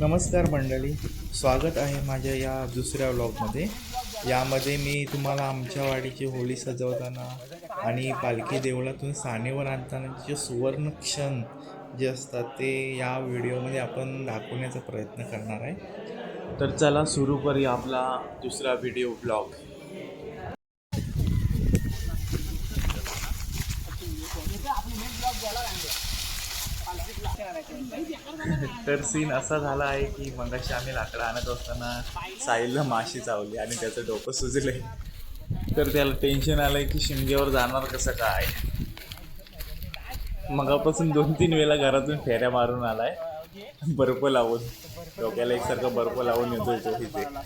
नमस्कार मंडळी स्वागत आहे माझ्या या दुसऱ्या व्लॉगमध्ये यामध्ये मी तुम्हाला आमच्या वाडीची होळी सजवताना आणि पालखी देवळातून सानेवर आणतानाचे सुवर्ण क्षण जे असतात ते या व्हिडिओमध्ये आपण दाखवण्याचा प्रयत्न करणार आहे. तर चला सुरू करूया आपला दुसरा व्हिडिओ ब्लॉग तर सीन असा झाला आहे की मगाशी आम्ही लाकडं आणत असताना साहिलला माशी चावली आणि त्याचं डोकं सुजले तर त्याला टेन्शन आलं की शिमगेवर जाणार कसं काय? मगापासून दोन तीन वेळा घरातून फेऱ्या मारून आलाय. बर्फ लावून. डोक्याला एकसारखं बर्फ लावून येतोय तो तिथे बर्फ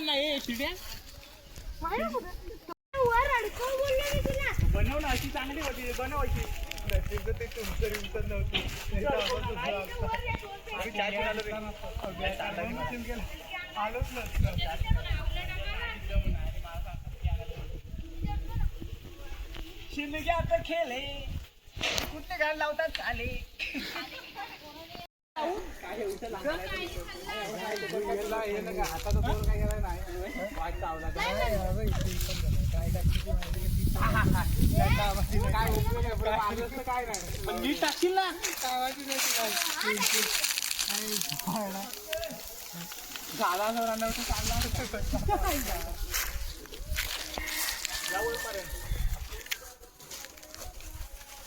ठेव हो पण मास्की कुठं लावली आण ना ए चिड्या वर अडकव बोलले मी तुला बनव ना अशी चांगली होती बनवायची नशीब ते तुमचं रिमचं नव्हती नाही तर आपण दुसरं असतं. आम्ही चाय पण आलो रे. म्हणून गेलं. आलोच नसतं. शिमग्यात खेळे कुठे घाल लावतात चाले टाकशील ना झाला नवरा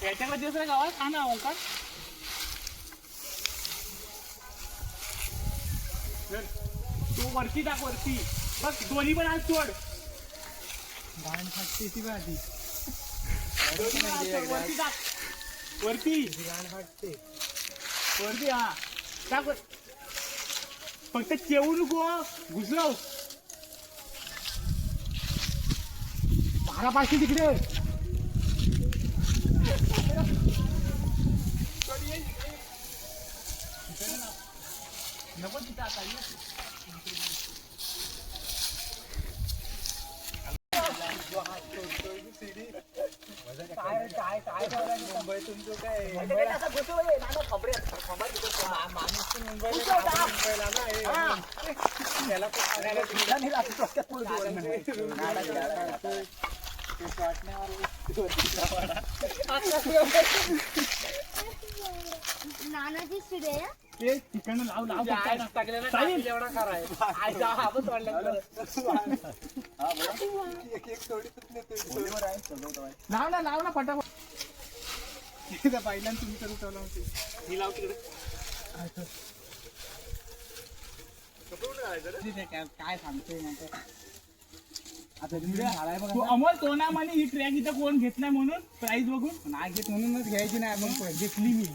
याच्याकडे दिवस गावात. हा ना ओंकार? तू वरती टाक वरती. बघ दोन्ही पण आज सोड. वरती टाक. वरती. वरती हा. टाक वर. फक्त चेवू नको घुसराव. बारा पाचशे तिकडे. नको तिथं आता ये. नानाची ते तिकडनं लाव लाव चालेल एवढा लाव ना लाव ना फटाफट पहिल्यांदा तुम्ही करू ठेवलं होते. मी लाव तिकडे. काय सांगतोय तू अमोल तो ना म्हणे ही ट्रॅक इथं कोण घेत नाही म्हणून प्राइस बघून. नाही घेत म्हणूनच घ्यायची नाही आपण घेतली मी.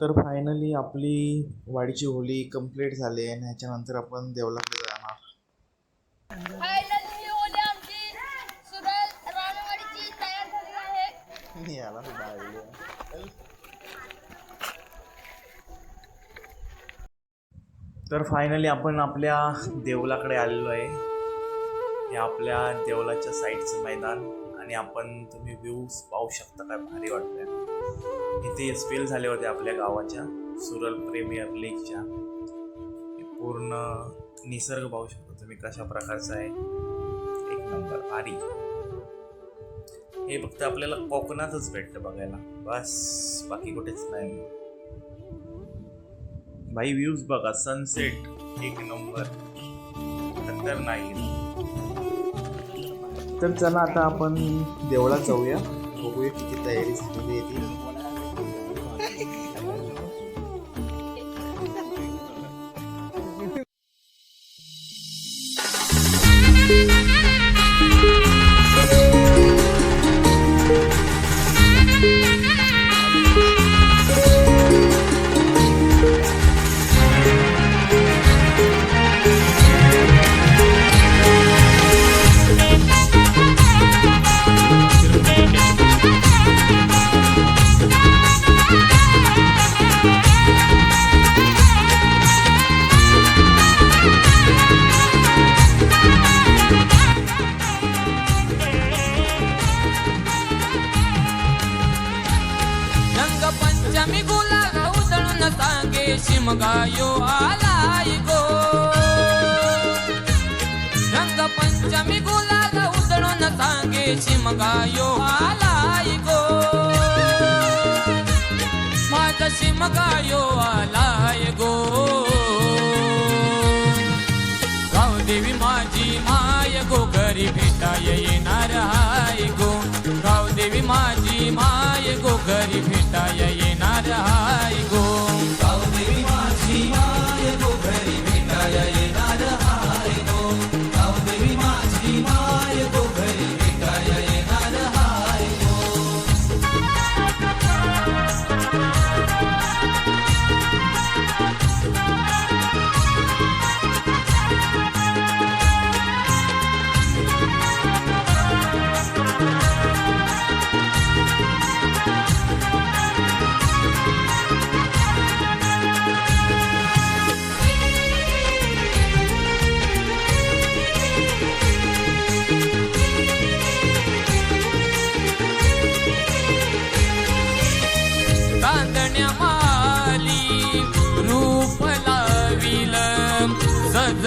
तर फायनली आपली वाडीची होळी कंप्लीट झाली आणि ह्याच्यानंतर आपण देवलाकडे तर फायनली आपण आपल्या देवलाकडे आलेलो आहे. हे आपल्या देवलाच्या साईडचं मैदान आणि आपण तुम्ही व्ह्यूज पाहू शकता काय भारी वाटतंय. इथे एस पी एल झाले होते आपल्या गावाच्या सुरल प्रीमियर लीगच्या पूर्ण निसर्ग पाहू शकता तुम्ही कशा प्रकारचा आहे. एक नंबर भारी. हे फक्त आपल्याला कोकणातच भेटतं बघायला. बस बाकी कुठेच नाही. भाई व्ह्यूज बघा सनसेट एक नंबर. नंतर नाही तर चला आता आपण देवळात जाऊया. बघूया किती तयारी झालेली आहे ती. गायो आलाय गो. रंग पंचमी गुलाल उधळून सांगे शिमगायो आलाय गो. माझा शिमगायो आलाय गो. गावदेवी माझी माय गो घरी भेटाय येणार हाय गो. गावदेवी माझी माय गो घरी भेटाय येणार हाय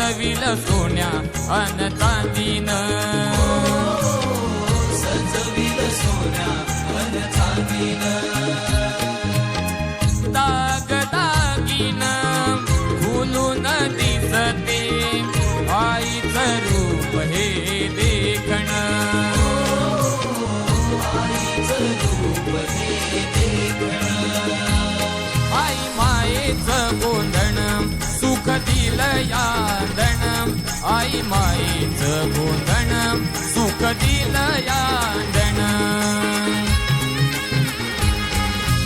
सजविल सोन्या अन चांदीन सजविल सोन्या अन चांदीन सुख दिल यादण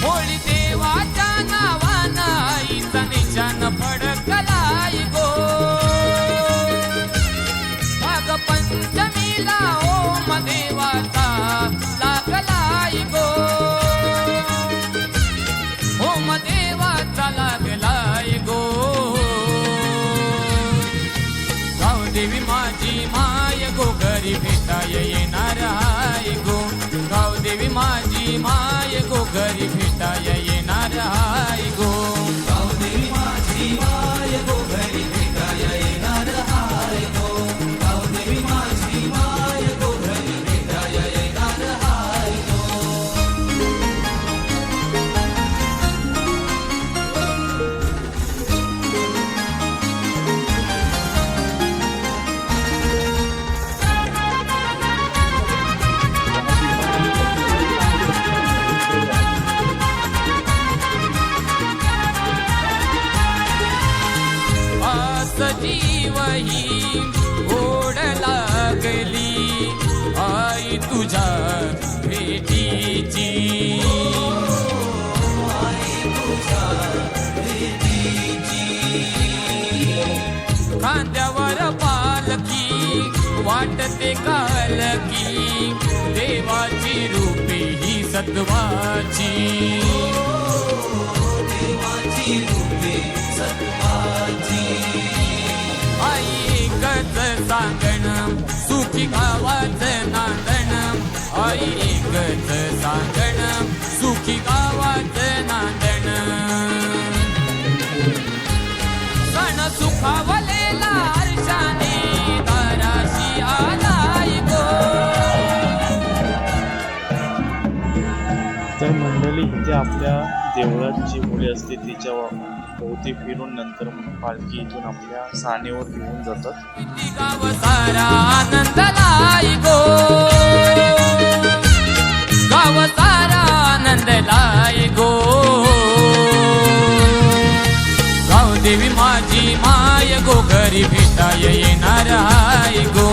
होळी देवाच्या नावानं आईचा निशान फडकलाय गो. मग पंचमीला ओम देवाचा सुखी गावाच नांदण आई एकच सांगण सुखी गावाच नांदण सण सुखावलेला हर्षाने दाराशी आलाय गो तर मंडळी इथे आपल्या देवळात जी मुले असते तिच्या भोवती फिरून नंतर मग पालखी इथून आपल्या सानेवर घेऊन जातात. देवी आनंदलाय गो आनंदलाय गो गावदेवी माझी माय गो घरी भेटाय येणार हाय गो.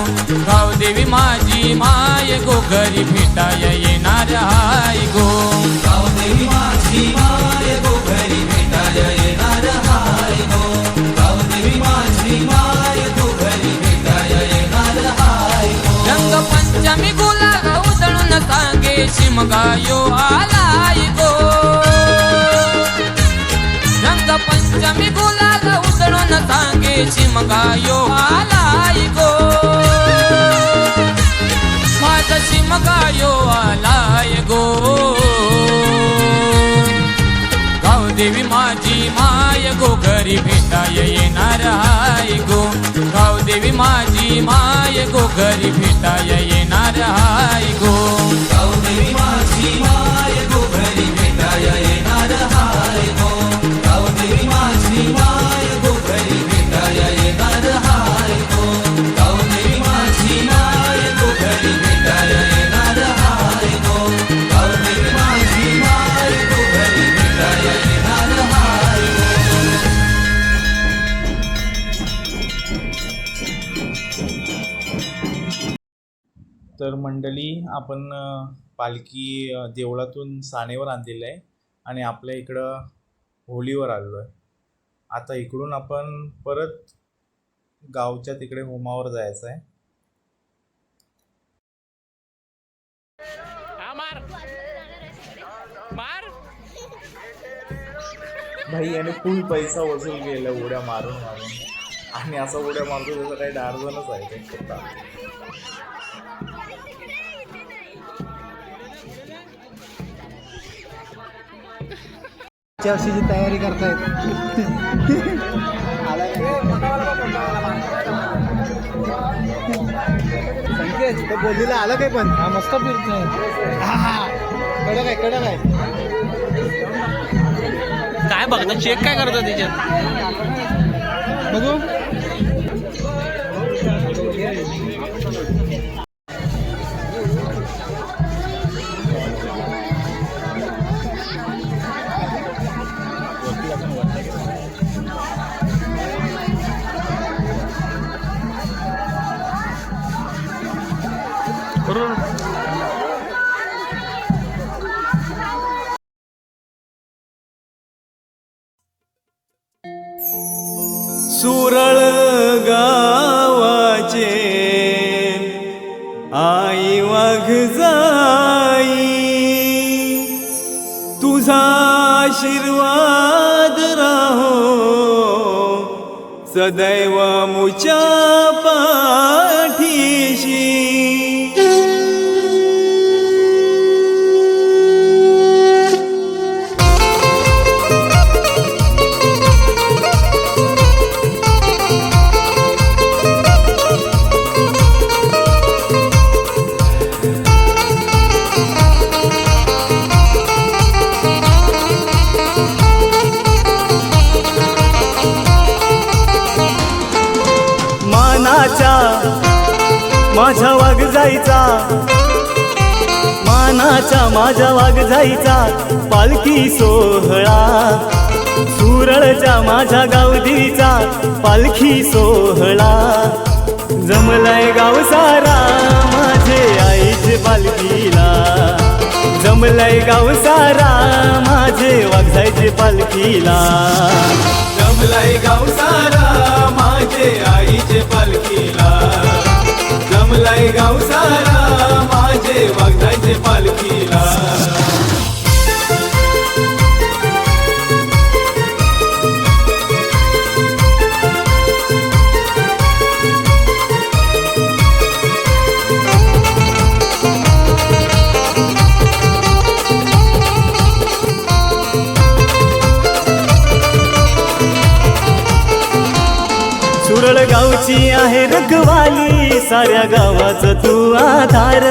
गावदेवी माझी माय गो घरी भेटाय येणार हाय गो. गावदेवी माझी माय गो पंचमी गुलाल उधळून सांगे शिमगायो आलाय गो. रंग पंचमी गुलाल न सांगे शिमगायो आलाय गो. माझा शिमगायो आलाय गो. गावदेवी माझी माय गो घरी भेटाय येणार हाय गो. गावदेवी माझी माय गो घरी भेटाय येणार हाय गो. गावदेवी मंडळी आपण पालखी देवळातून सानेवर आणलेलं आहे आणि आपल्या इकडं होलीवर आलेलो आहे. आता इकडून आपण परत गावच्या तिकडे होमावर जायचं आहे. भाई याने फुल पैसा वसूल केला उड्या मारून मारून. आणि असा उड्या मारतो त्याचं काही डार्जनच आहे वर्षीची तयारी करतायत. संकेत तो बोलीला आलं काय पण? हा मस्त फिरतोय. कडक आहे कडक आहे. काय बघता चेक काय करतो त्याच्यात बघू. आशीर्वाद राहो। सदैव मुच्या पाठीशी मानाचा माझा वाघ जायचा पालखी सोहळा. सुरळच्या माझ्या गावदीचा पालखी सोहळा. जमलाय गाव सारा माझे आईचे पालखीला. जमलाय गाव सारा माझे वाघजायचे पालखीला. जमलाय गाव सारा माझे आईचे पालखीला. जमलाय गाव सारा वागदायचे पालखीला. सुरळ गावची आहे रखवाली. साऱ्या गावाचा तू आधार.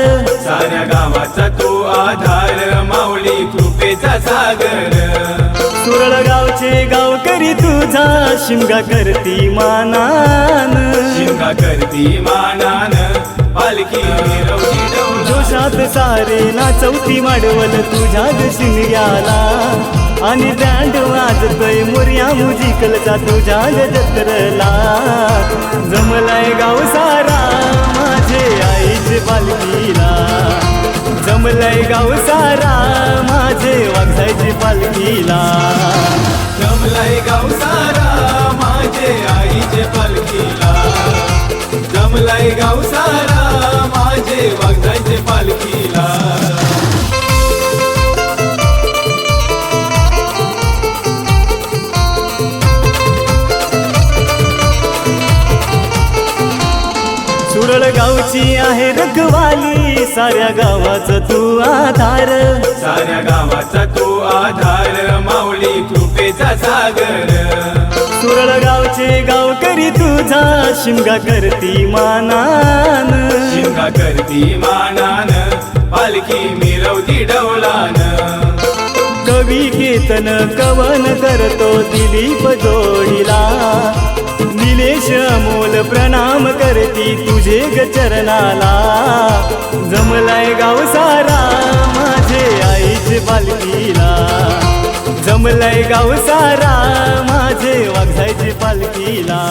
साऱ्या गावाचा तो आधार माऊली कृपेचा सागर. सुरळ गावचे गावकरी तुझा शिमगा करती मानान. शिंगा करती मानान पालखी जोशात सारे नाचवती माडवल तुझ्या शिंग्याला आणि बँड वाजतोय. मुर्या मुजिकलचा तुझ्या जत्रला. जमलाय गाव सारा माझे आईचे पालखीला. जमलाय गाव सारा माझे वागसायचे पालखीला. जमलाय गाव सारा माझे आईचे पालखीला. जमलाय गाव सारा माझे वागजायचे साऱ्या गावाचा तू आधार. साऱ्या गावाचा तो आधार माऊली कृपे कृपेचा सागर. सुरळ गावचे गावकरी तुझा शिमगा करती मानान. शिमगा करती मानान पालखी मिरवती डवलान. कवी कीर्तन कवन करतो दिलीप जोडीला. दिलेश अमोल प्रणाम करती तुझे गचरणाला जमलाय गाव सारा माझे आईचे पालखीला. जमलाय गाव सारा माझे वाघायचे पालखीला.